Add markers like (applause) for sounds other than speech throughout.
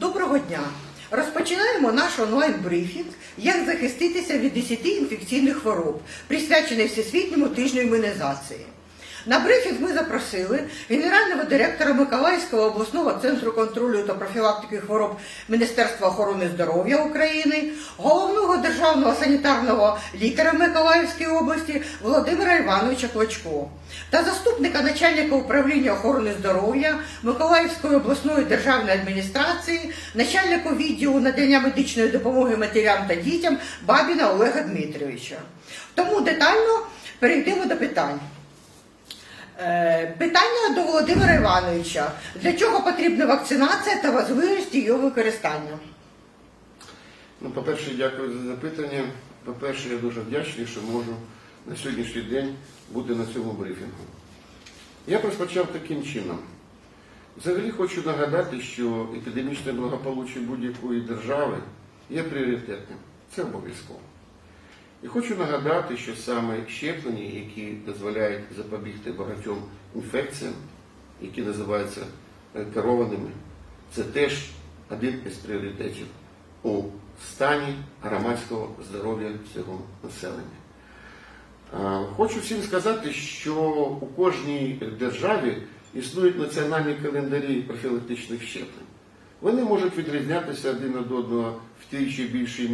Доброго дня! Розпочинаємо наш онлайн-брифінг Як захиститися від 10 інфекційних хвороб, присвячений Всесвітньому тижню імунізації. На брифінг ми запросили генерального директора Миколаївського обласного центру контролю та профілактики хвороб Міністерства охорони здоров'я України, головного державного санітарного лікаря Миколаївської області Володимира Івановича Клочко та заступника начальника управління охорони здоров'я Миколаївської обласної державної адміністрації, начальника відділу надання медичної допомоги матерям та дітям Бабіна Олега Дмитровича. Тому детально перейдемо до питань. Е, Питання до Володимира Івановича. Для чого потрібна вакцинація та важливість її використання? Ну, по-перше, дякую за запитання. По-перше, я дуже вдячний, що можу на сьогоднішній день бути на цьому брифінгу. Я розпочав таким чином. Взагалі хочу нагадати, що епідемічне благополуччя будь-якої держави є пріоритетним. Це обов'язково. І хочу нагадати, що саме щеплення, які дозволяють запобігти багатьом інфекціям, які називаються е, керованими, це теж один із пріоритетів у стані громадського здоров'я всього населення. Хочу всім сказати, що у кожній державі існують національні календарі профілактичних щеплень. Вони можуть відрізнятися один від одного в тій чи більшій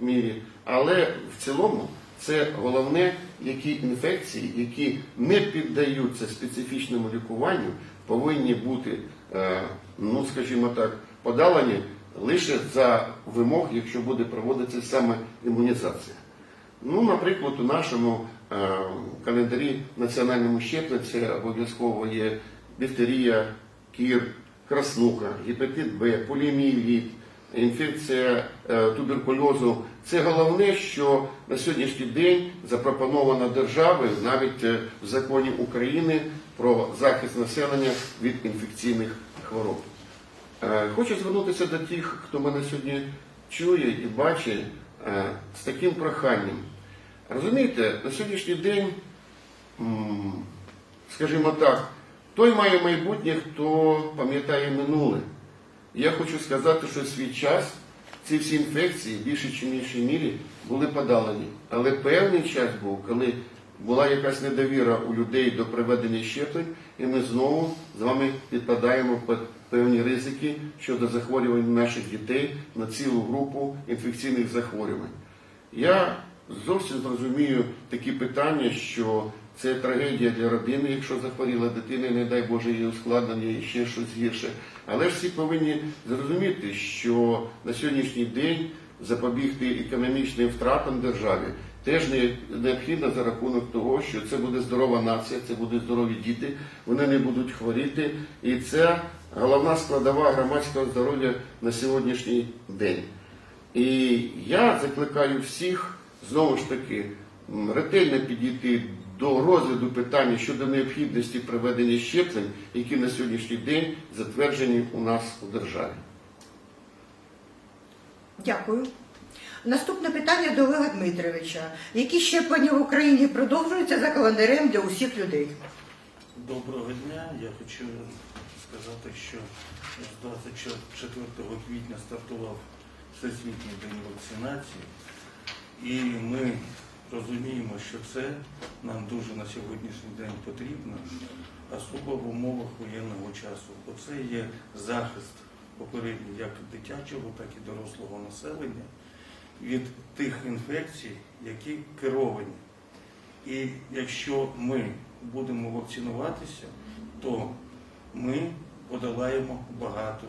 мірі, але в цілому це головне, які інфекції, які не піддаються специфічному лікуванню, повинні бути, е, ну скажімо так, подалені лише за вимог, якщо буде проводитися саме імунізація. Ну, наприклад, у нашому е, календарі національному щеплень це обов'язково є дифтерія, кір, краснуха, гепатит Б, поліомієліт, інфекція е, туберкульозу. Це головне, що на сьогоднішній день запропоновано державою навіть е, в законі України про захист населення від інфекційних хвороб. Е, Хочу звернутися до тих, хто мене сьогодні чує і бачить з таким проханням. Розумієте, на сьогоднішній день, скажімо так, той має майбутнє, хто пам'ятає минуле. Я хочу сказати, що в свій час ці всі інфекції в більшій чи меншій мірі були подалені. Але певний час був, коли була якась недовіра у людей до проведення щеплень, і ми знову з вами підпадаємо під певні ризики щодо захворювань наших дітей на цілу групу інфекційних захворювань. Я зовсім зрозумію такі питання, що це трагедія для родини, якщо захворіла дитина, не дай Боже її ускладнення і ще щось гірше. Але ж всі повинні зрозуміти, що на сьогоднішній день запобігти економічним втратам державі теж не- необхідно за рахунок того, що це буде здорова нація, це будуть здорові діти, вони не будуть хворіти, і це головна складова громадського здоров'я на сьогоднішній день. І я закликаю всіх знову ж таки ретельно підійти до розгляду питання щодо необхідності проведення щеплень, які на сьогоднішній день затверджені у нас у державі. Дякую. Наступне питання до Олега Дмитровича. Які щеплення в Україні продовжуються за календарем для усіх людей? Доброго дня. Я хочу сказати, що з 24 квітня стартував Всесвітній день вакцинації, і ми розуміємо, що це нам дуже на сьогоднішній день потрібно, особливо в умовах воєнного часу. Бо це є захист попередній як дитячого, так і дорослого населення від тих інфекцій, які керовані. І якщо ми будемо вакцинуватися, то ми подолаємо багато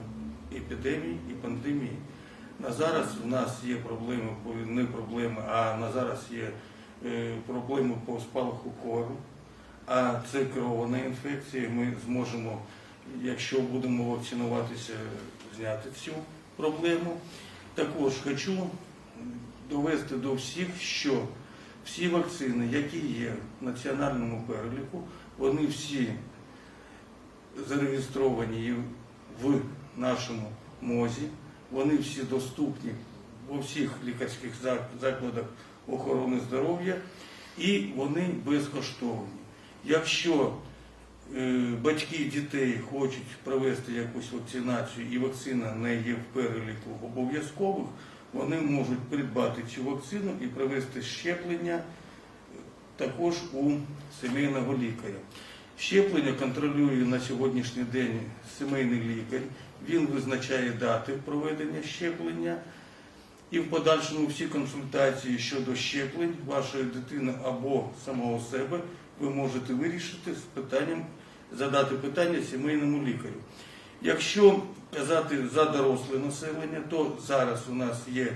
епідемій і пандемій. На зараз в нас є проблеми, не проблеми, а на зараз є е, проблеми по спалаху кору, а це керована інфекція. Ми зможемо, якщо будемо вакцинуватися, зняти цю проблему. Також хочу довести до всіх, що всі вакцини, які є в національному переліку, вони всі зареєстровані в нашому МОЗі, вони всі доступні у всіх лікарських закладах охорони здоров'я і вони безкоштовні. Якщо е, батьки дітей хочуть провести якусь вакцинацію і вакцина не є в переліку обов'язкових, вони можуть придбати цю вакцину і провести щеплення також у сімейного лікаря. Щеплення контролює на сьогоднішній день сімейний лікар. Він визначає дати проведення щеплення. І в подальшому всі консультації щодо щеплень вашої дитини або самого себе ви можете вирішити з питанням, задати питання сімейному лікарю. Якщо казати за доросле населення, то зараз у нас є,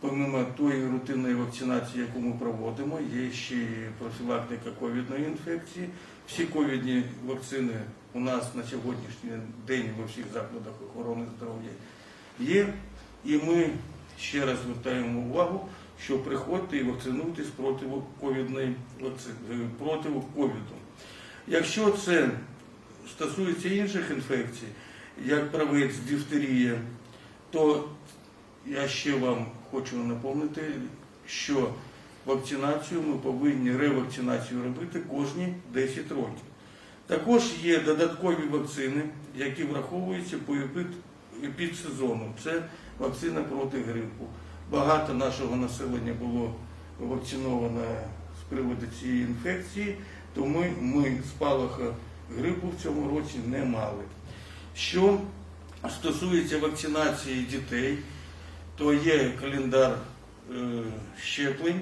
помимо тої рутинної вакцинації, яку ми проводимо, є ще й профілактика ковідної інфекції. Всі ковідні вакцини у нас на сьогоднішній день во всіх закладах охорони здоров'я є. І ми ще раз звертаємо увагу, що приходьте і вакцинуйтесь проти ковідної вакцини, проти ковіду. Якщо це стосується інших інфекцій, як правець, дифтерія, то я ще вам хочу напомнити, що вакцинацію ми повинні ревакцинацію робити кожні 10 років. Також є додаткові вакцини, які враховуються по епід- епідсезону. Це вакцина проти грипу. Багато нашого населення було вакциновано з приводу цієї інфекції, тому ми спалаха грипу в цьому році не мали. Що стосується вакцинації дітей, то є календар е, щеплень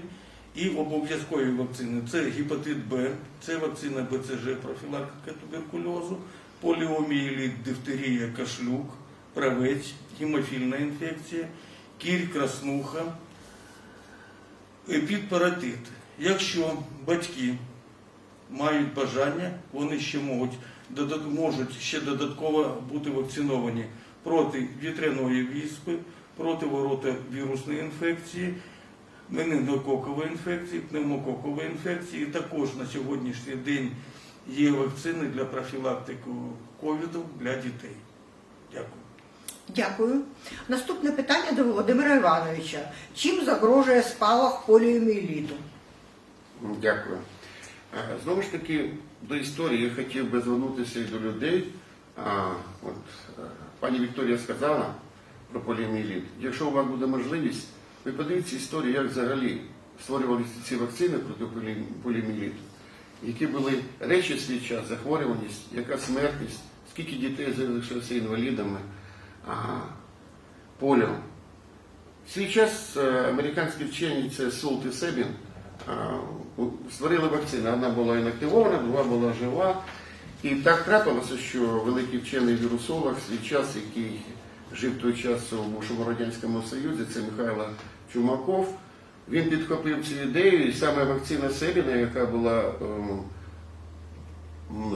і обов'язкові вакцини. Це гепатит Б, це вакцина БЦЖ, профілактика туберкульозу, поліомієліт, дифтерія, кашлюк, правець, гемофільна інфекція, кір, краснуха, епідпаратит. Якщо батьки мають бажання, вони ще можуть, можуть ще додатково бути вакциновані проти вітряної віспи, проти воротовірусної інфекції, менингококової інфекції, пневмококової інфекції. Також на сьогоднішній день є вакцини для профілактики ковіду для дітей. Дякую. Дякую. Наступне питання до Володимира Івановича. Чим загрожує спалах поліоміеліту? Дякую. Е, Знову ж таки, до історії я хотів би звернутися і до людей. А, от, е, пані Вікторія сказала про поліоміеліт. Якщо у вас буде можливість, ви подивіться історію, як взагалі створювалися ці вакцини проти полі- поліоміеліту. Які були речі в свій час, захворюваність, яка смертність, скільки дітей залишилося інвалідами, поліо. В свій час е, американські вчені, це Солт і Себін, створили вакцину. Одна була інактивована, друга була жива. І так трапилося, що великий вчений вірусолог свій час, який жив той час у бувшому Радянському Союзі, це Михайло Чумаков, він підхопив цю ідею, і саме вакцина Себіна, яка була е,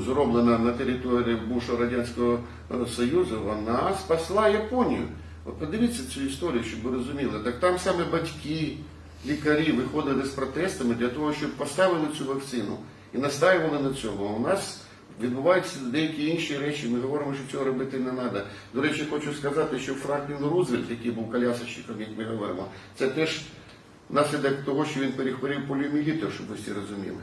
зроблена на території бувшого Радянського е, Союзу, вона спасла Японію. От подивіться цю історію, щоб ви розуміли. Так там саме батьки, лікарі виходили з протестами для того, щоб поставили цю вакцину і настаювали на цьому. У нас відбуваються деякі інші речі. Ми говоримо, що цього робити не треба. До речі, хочу сказати, що Франклін Рузвельт, який був колясочником, як ми говоримо, це теж наслідок того, що він перехворів поліоміелітом, щоб ви всі розуміли.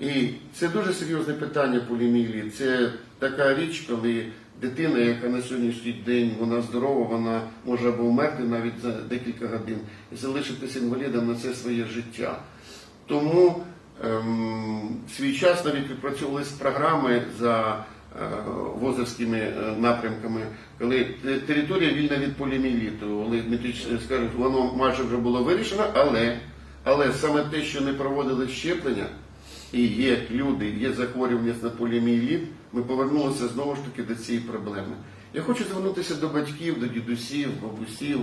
І це дуже серйозне питання полімілії. Це така річ, коли дитина, яка на сьогоднішній день вона здорова, вона може або вмерти навіть за декілька годин і залишитися інвалідом на це своє життя. Тому свій час навіть відпрацьовувалися програми за е, возовськими е, напрямками, коли територія вільна від поліміліту. Скажуть, воно майже вже було вирішено, але, але саме те, що не проводили щеплення, і є люди, є захворюваність на поліомієліт, ми повернулися знову ж таки до цієї проблеми. Я хочу звернутися до батьків, до дідусів, бабусів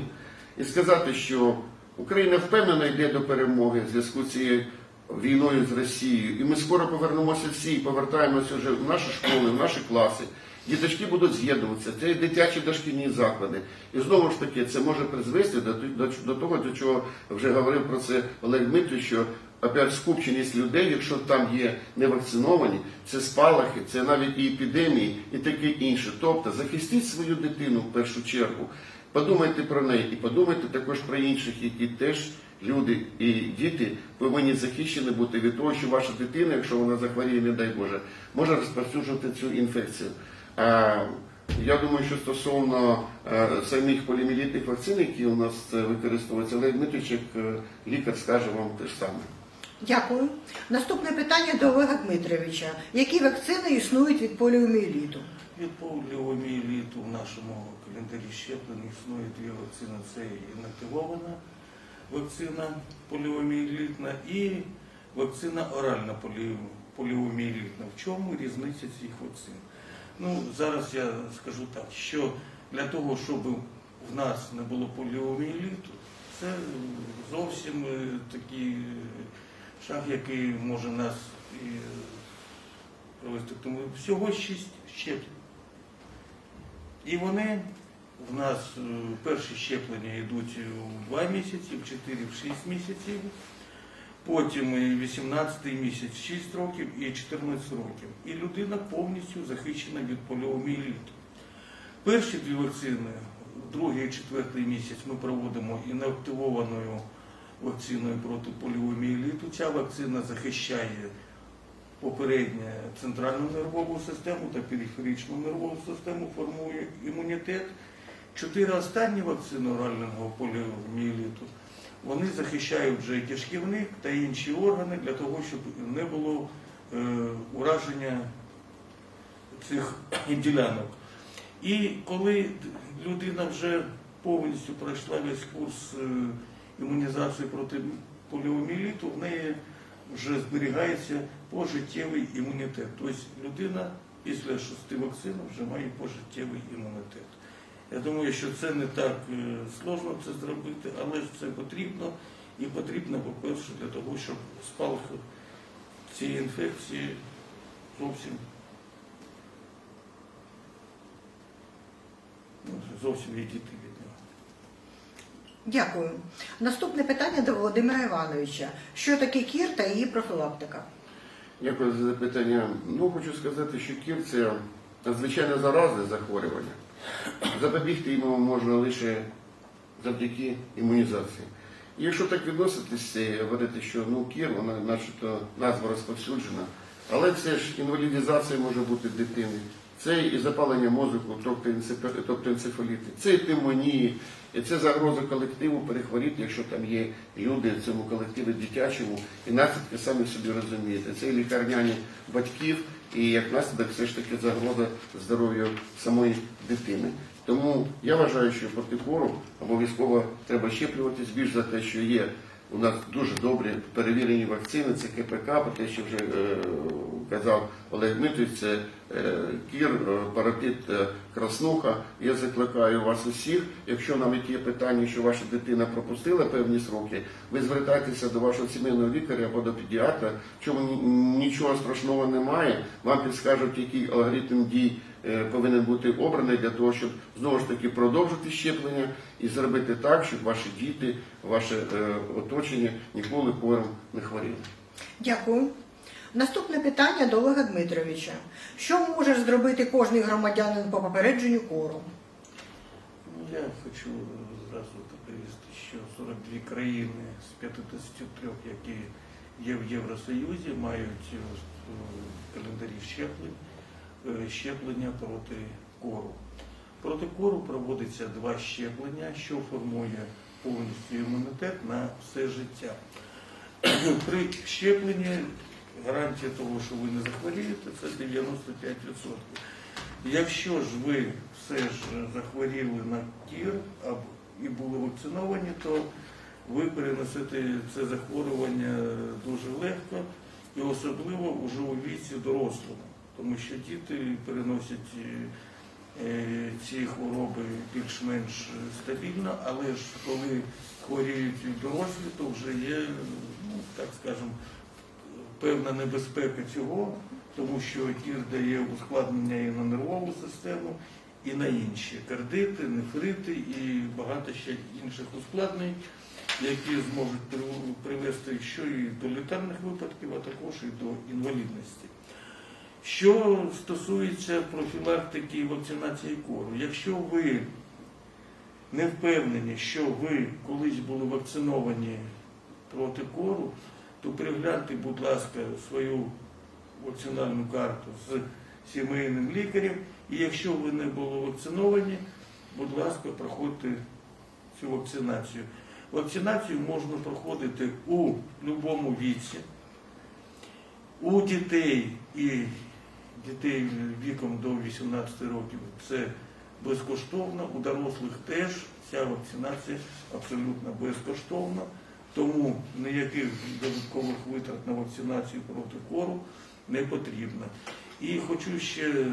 і сказати, що Україна впевнено йде до перемоги в зв'язку з цією війною з Росією. І ми скоро повернемося всі і повертаємося вже в наші школи, в наші класи. Діточки будуть з'єднуватися, це дитячі дошкільні заклади. І знову ж таки, це може призвести до, до, до того, до чого вже говорив про це Олег Дмитрович, що опять скупченість людей, якщо там є невакциновані, це спалахи, це навіть і епідемії, і таке інше. Тобто захистіть свою дитину в першу чергу, подумайте про неї і подумайте також про інших, які теж люди і діти повинні захищені бути від того, що ваша дитина, якщо вона захворіє, не дай Боже, може розповсюджувати цю інфекцію. А я думаю, що стосовно е, самих полімілітних вакцин, які у нас е, використовуються, Олег Дмитрович, як е, лікар, скаже вам те ж саме. Дякую. Наступне питання до Олега Дмитровича. Які вакцини існують від поліомієліту? Від поліомієліту в нашому календарі щеплень існує дві вакцини. Це інактивована вакцина поліомієлітна і вакцина оральна полі- поліомієлітна. В чому різниця цих вакцин? Ну, зараз я скажу так, що для того, щоб в нас не було поліомієліту, це зовсім е, такий е, шаг, який може нас провести. Тому всього шість щеплень. І вони в нас перші щеплення йдуть у 2 місяці, в 4, в 6 місяців, потім і 18 місяць 6 років і 14 років. І людина повністю захищена від поліомієліту. Перші дві вакцини, другий і четвертий місяць, ми проводимо інактивованою вакциною проти поліомієліту. Ця вакцина захищає попереднє центральну нервову систему та периферичну нервову систему, формує імунітет. Чотири останні вакцини орального поліомієліту, вони захищають вже кишківник та інші органи для того, щоб не було е, ураження цих ділянок. І коли людина вже повністю пройшла весь курс е, імунізації проти поліомієліту, в неї вже зберігається пожиттєвий імунітет. Тобто людина після шести вакцин вже має пожиттєвий імунітет. Я думаю, що це не так е, сложно це зробити, але ж це потрібно. І потрібно, по-перше, для того, щоб спалах цієї інфекції зовсім ну, зовсім відійти від нього. Дякую. Наступне питання до Володимира Івановича. Що таке кір та її профілактика? Дякую за запитання. Ну, хочу сказати, що кір це надзвичайно заразне захворювання. Запобігти йому можна лише завдяки імунізації. І якщо так відноситися говорити, що ну кір, вона начебто назва розповсюджена, але це ж інвалідизація може бути дитини, це і запалення мозку, тобто тобто це і пневмонії, і це загроза колективу перехворіти, якщо там є люди в цьому колективі дитячому, і наслідки самі собі розумієте. Це і лікарняні батьків, і як наслідок все ж таки загроза здоров'ю самої дитини. Тому я вважаю, що проти кору обов'язково треба щеплюватись більш за те, що є у нас дуже добрі перевірені вакцини, це КПК, про те, що вже е, казав Олег Дмитрович, це е, кір, е, паротит, е, краснуха. Я закликаю вас усіх, якщо навіть є питання, що ваша дитина пропустила певні сроки, ви звертайтеся до вашого сімейного лікаря або до педіатра, чому нічого страшного немає. Вам підскажуть, який алгоритм дій повинен бути обраний для того, щоб знову ж таки продовжити щеплення і зробити так, щоб ваші діти, ваше е, оточення ніколи кором не хворіли. Дякую. Наступне питання до Олега Дмитровича. Що може зробити кожний громадянин по попередженню кору? Я хочу зразу доповісти, що 42 країни з 53, які є в Євросоюзі, мають е, календарі щеплень е, щеплення проти кору. Проти кору проводиться два щеплення, що формує повністю імунітет на все життя. (clears throat) При щепленні гарантія того, що ви не захворієте, це 95%. Якщо ж ви все ж захворіли на кір і були вакциновані, то ви перенесете це захворювання дуже легко і особливо вже у віці дорослому, тому що діти переносять е, ці хвороби більш-менш стабільно, але ж коли хворіють дорослі, то вже є, ну так скажемо, певна небезпека цього, тому що кір дає ускладнення і на нервову систему, і на інші кардити, нефрити і багато ще інших ускладнень, які зможуть привести що і до летальних випадків, а також і до інвалідності. Що стосується профілактики і вакцинації кору, якщо ви не впевнені, що ви колись були вакциновані проти кору, то пригляньте, будь ласка, свою вакцинальну карту з сімейним лікарем. І якщо ви не були вакциновані, будь ласка, проходьте цю вакцинацію. Вакцинацію можна проходити у будь-якому віці. У дітей і дітей віком до 18 років це безкоштовно, у дорослих теж ця вакцинація абсолютно безкоштовна, тому ніяких додаткових витрат на вакцинацію проти кору не потрібно. І хочу ще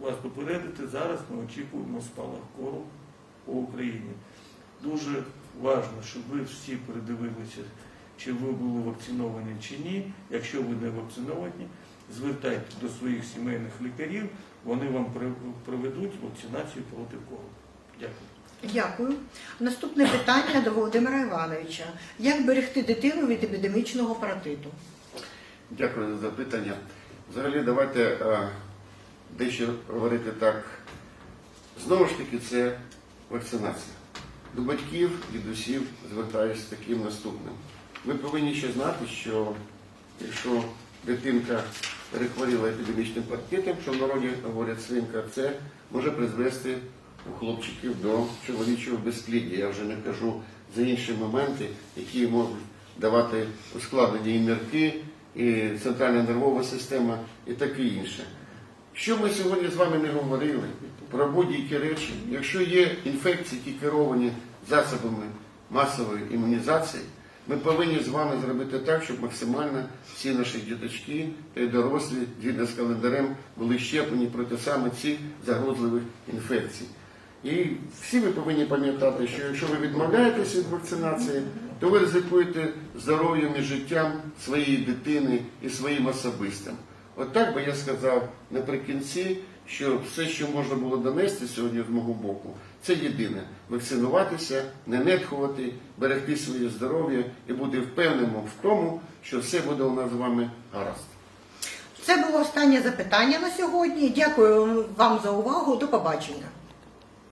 вас попередити, зараз ми очікуємо спалах кору по Україні. Дуже важливо, щоб ви всі передивилися, чи ви були вакциновані чи ні. Якщо ви не вакциновані, звертайте до своїх сімейних лікарів, вони вам проведуть вакцинацію проти кору. Дякую. Дякую. Наступне питання до Володимира Івановича. Як берегти дитину від епідемічного паратиту? Дякую за запитання. Взагалі, давайте е, дещо говорити так. Знову ж таки, це вакцинація. До батьків, дідусів звертаюся з таким наступним. Ви повинні ще знати, що якщо дитинка перехворіла епідемічним паркетом, що в народі говорять свинка, це може призвести у хлопчиків до чоловічого безпліддя. Я вже не кажу за інші моменти, які можуть давати ускладнення і нирки, і центральна нервова система, і таке інше. Що ми сьогодні з вами не говорили про будь-які речі, якщо є інфекції, які керовані засобами масової імунізації, ми повинні з вами зробити так, щоб максимально всі наші діточки та й дорослі, згідно з календарем, були щеплені проти саме цих загрозливих інфекцій. І всі ви повинні пам'ятати, що якщо ви відмовляєтесь від вакцинації, то ви ризикуєте здоров'ям і життям своєї дитини і своїм особистим. От так би я сказав наприкінці, що все, що можна було донести сьогодні з мого боку, це єдине вакцинуватися, не нетхувати, берегти своє здоров'я і бути впевненим в тому, що все буде у нас з вами гаразд. Це було останнє запитання на сьогодні. Дякую вам за увагу. До побачення.